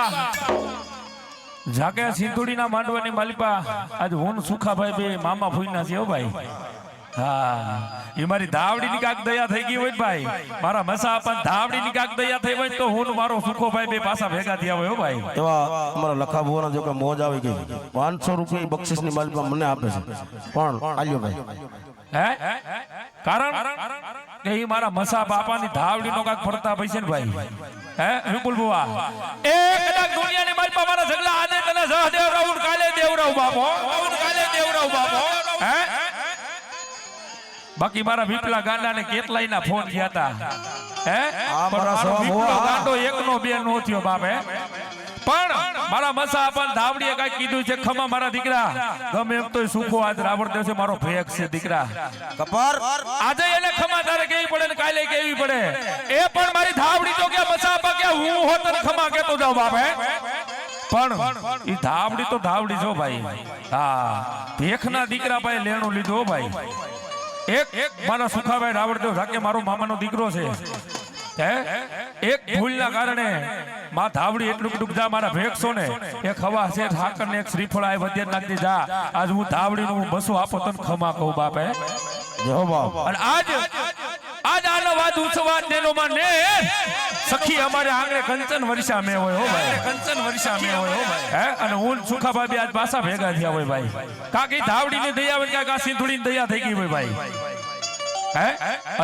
માલિપા જાકે સિંધુડીના માંડવાની માલિપા આજ હું સુખાભાઈ બે મામા ફૂઈના છે ભાઈ. હા. એ મારી ધાવડી ની કાક દયા થઈ ગઈ હોય ભાઈ. મારા મસા પણ ધાવડી ની કાક દયા થઈ હોય તો હું મારો સુખો ભાઈ બે પાછા ભેગા થયા હોય ભાઈ. એવા અમારા લખાભુવાના જો કે મોજ આવી ગઈ, પાંચસો રૂપિયા બક્ષિસની માલિકા મને આપે છે. પણ, આલ્યો ભાઈ. હે? કારણ કે એ મારા મસા બાપાની ધાવડી નો કાક ફરતા પૈસે ને ભાઈ. હે? વિપુલ બુવા એ કદાચ દુનિયાની મારા ઝગલા આને તને સહદેવ દેવરાવ ને કાલે દેવરાવ બાપો. કાલે દેવરાવ બાપો. હે? બાકી મારા વિપલા ગાંડા ને કેટલાય ના ફોન થયા હતા? હે? મારા સવા વિપલો ભુવા. બે નો થયો બાપે. પણ મારા મસા આપણ ધાવડીએ કઈ કીધું છે ખમા મારા દીકરા. ગમે એમ તો સુખો આજ રાવણ દેવ છે મારો ભેગ છે દીકરા. કપર. આજે એને ખમા તારે કેવી પડે ને કાલે કેવી પડે? એ પણ મારી ધાવડી તો કે મસાપા કે હું હોત ખમા કેતો જાવ બાપે પણ ઈ ધાવડી તો ધાવડી છો ભાઈ. હા ભેખના દીકરા ભાઈ લેણું લીધું ભાઈ. એક એક મારા સુખાભાઈ રાવણદેવ રાકે મારો મામાનો દીકરો છે. હે? એક ભૂલના કારણે માં ધાવડી એટલું ડૂબતા મારા ભેગસો ને એક હવા છે ઠાકર ને એક શ્રીફળ આ વધ્યા નાખી જા. આજ હું ધાવડી નું બસો આપો તને ખમા કહું બાપે. જો બાપ. અને આજ આજ આનો વાત ઉછવા તેનો માં ને સખી અમારે આંગણે કંચન વર્ષા મે હોય હો ભાઈ. કંચન વર્ષા મે હોય હો ભાઈ. હે? અને હું સુખા ભાભી આજ પાછા ભેગા થયા હોય ભાઈ. કાકી ધાવડી ની દયા વન કાકા સિંધુડી ની દયા થઈ ગઈ હોય ભાઈ. હે?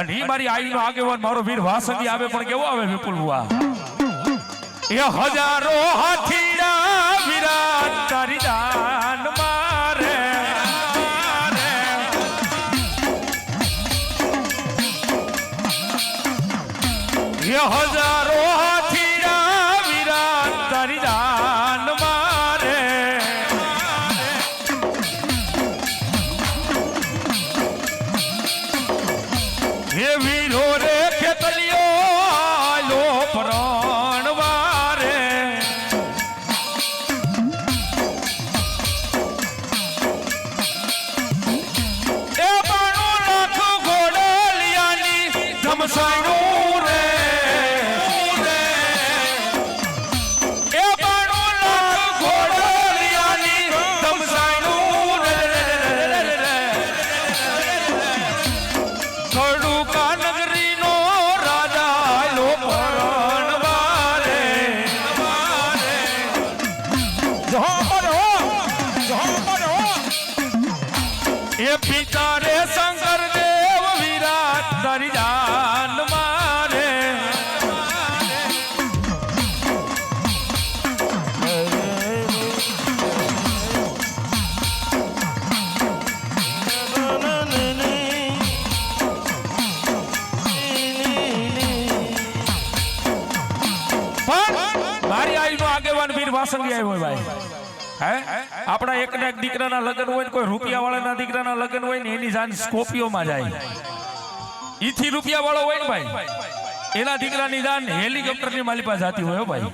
અને ઈ મારી આઈ નો આગેવાન, મારો વીર વાસંદી આવે પણ કેવો આવે વિપુલ બુઆ? એ હજારો હાથીડા વિરાટ તારી દાન મારે મારે. એ હજારો પિતા રે શંકર દેવ વિરાટ તારી જાન મારે? પણ મારી આઈનો આગેવાન વીર વાસંગી આવ્યો ભાઈ. આપણા એકના એક દીકરાના લગ્ન હોય કોઈ રૂપિયા વાળાના દીકરાના લગ્ન હોય ને એની જાન સ્કોપિયોમાં જાય. ઈથી રૂપિયા વાળો હોય ને ભાઈ, એના દીકરાની જાન હેલિકોપ્ટરની માલી પાસે જતી હોય ભાઈ.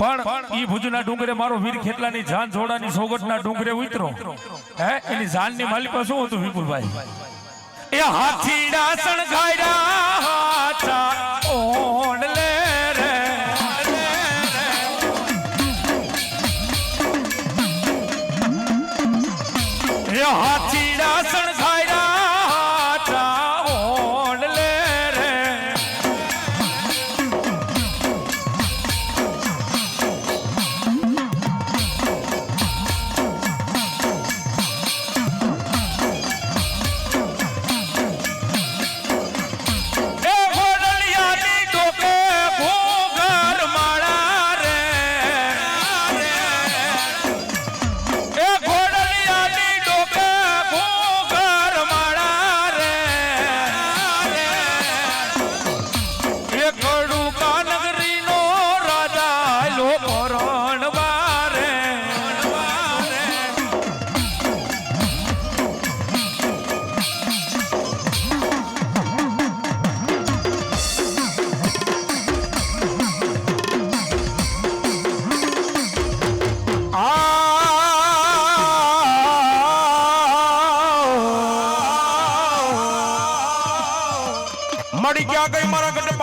પણ ઈ ભુજના ડુંગરે મારો વીર ખેતલાની જાન જોડાની સોગટના ડુંગરે ઉતરો. હે? એની જાનની માલિપા શું હતું વિપુલભાઈ? એ હાથીડા સણગાયરા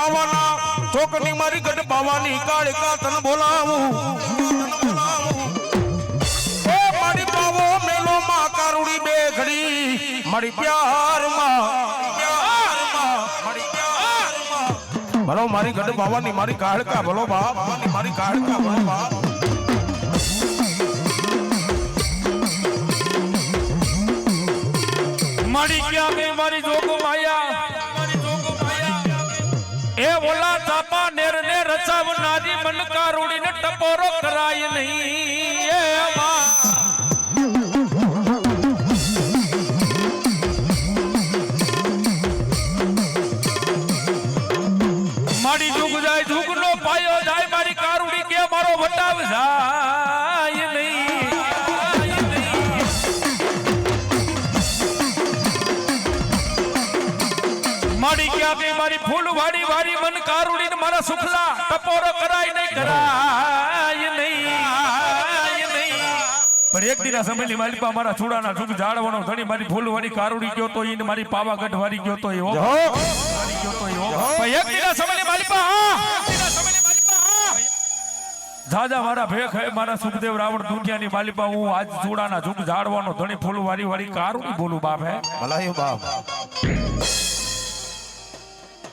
પાવાના ચોકની મારી ગઢ પાવાની કાળકા તન બોલાવું. મારી પાવો ભલો મારી ગઢ મારી કાળકા ભલો મારી કાળકા મારી ચાપા નેર ને રચાવનારી મન કારુડી ને ટપોરો કરાય નહીં. મારી ક્યાં ગઈ મારી ફૂલ વાડી વાડી મન કારુડી ને મારા સુખલા ટપોરો કરાય નહીં કરાય નહીં નહીં. પણ એક દિના સમયની માલિપા મારા ચૂડાના સુખ જાળવાનો ધણી મારી ફૂલ વાળી કારુડી ગયો તો ઈને મારી પાવાગઢ વાળી ગયો તો એવો. ગયો તો એવો પણ એક દિના સમયની મારી પા હા. સમયની મારી ભેખ હે મારા સુખદેવ રાવણ દુનિયાની માલિપા હું આજ ચૂડાના સુખ ઝાડવાનો ધણી ફૂલ વાળી વારી કારું બોલું બાપ હે. ભલાયું બાપ.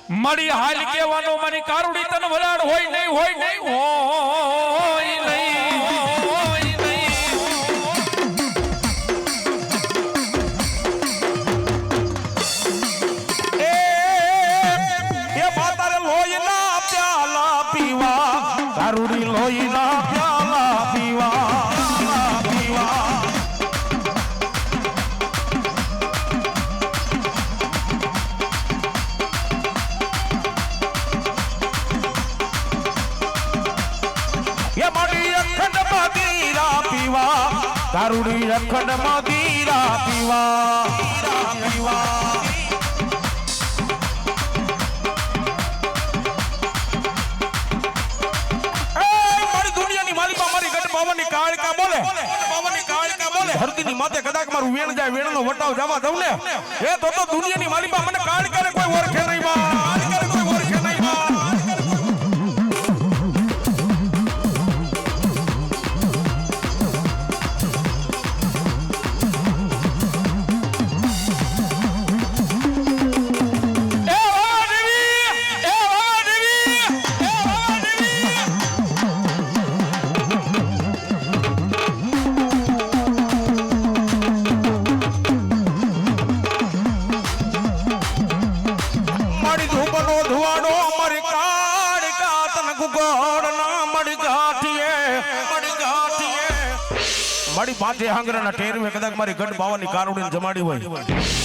મારી હાલ કેવાનો મારી કારુડી તન વલાડ હોય નહીં હોય નહીં હોય નહીં. કાળકા રખડ મદીરા પીવા. બોલે. ધરતીની માથે કદાચ મારું વેણ જાય, વેણનો વટાવ જવા દઉં ને. એ તો દુનિયાની માલિકા મને કાળકાને કોઈ ઓળખે નહીં હાંગરાના ટેરવે કદાચ મારી ગઢ બાવાની કારુડીને જમાડી હોય.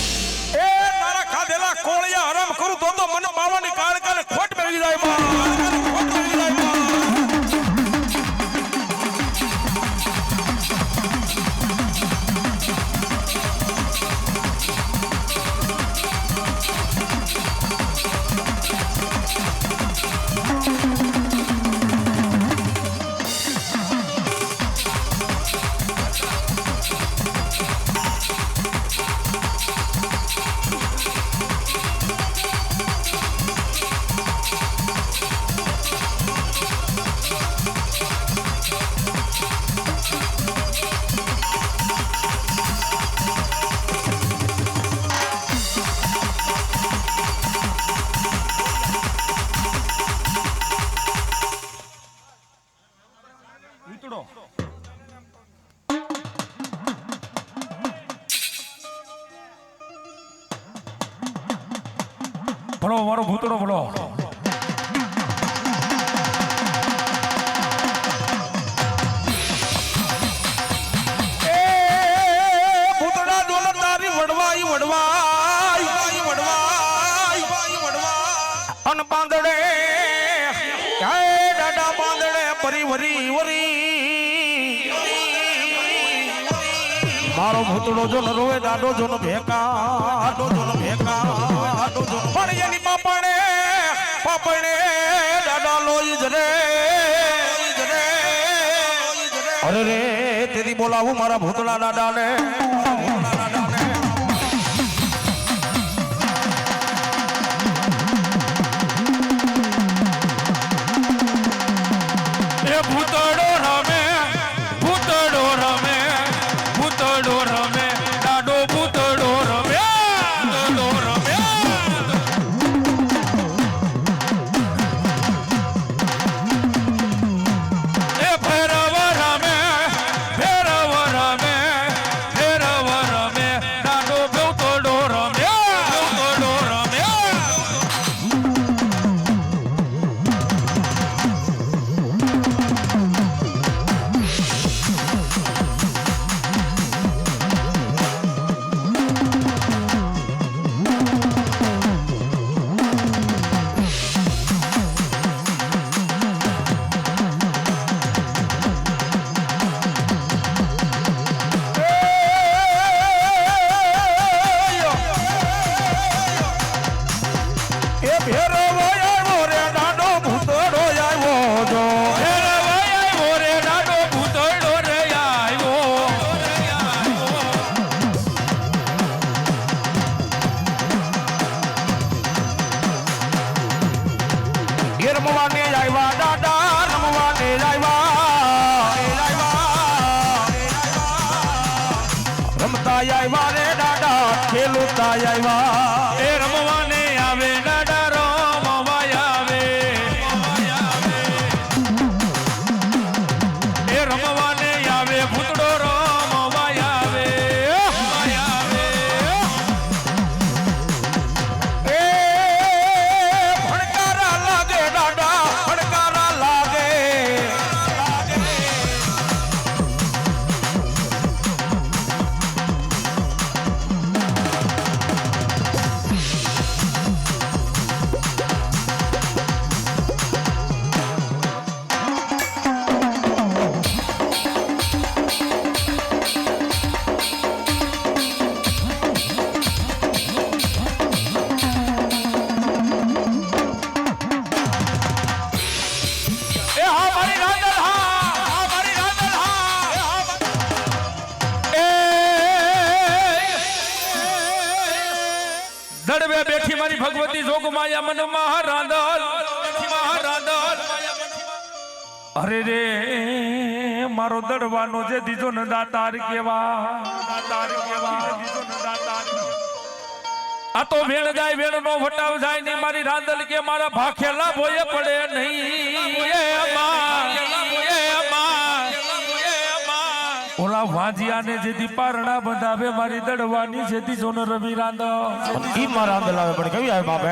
વડવાઈ મારો અન બાંદડે હે દાદા બાંદડે પરી વરી વરી. મારો ભૂતડો જો રોવે દાડો જો ભેકા ભેકા. પણ એની આપણે દાદા લોહી જરે અરે રે તેથી બોલાવું મારા ભૂતળા દાદાને. ભૂતળો ખેલુતા આવ્યા એ રમવાને ભગવતી જોગ માયા મન મહારાંદલ મહારાંદલ અરે રે, મારો દડવાનો જે દીજો ન દાતાર કેવા? દાતાર કેવા દીજો ન દાતાર આ તો વેણ જાય વેણ નો વટાવ જાય નહીં મારી રાંદલ કે મારા ભાખેલા ભોયે પડે નહીં વાંજિયાને જેથી પારણા બંધાવે, મારી દડવાની જેથી સોનો રવિ રાંધો. ઈ મારા આંદલ આવે પણ કેવી આવે બાપે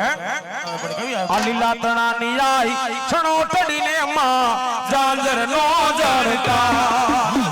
આ લીલા તણાની આઈ છણો ટડીને માં જાંજર નો જડકા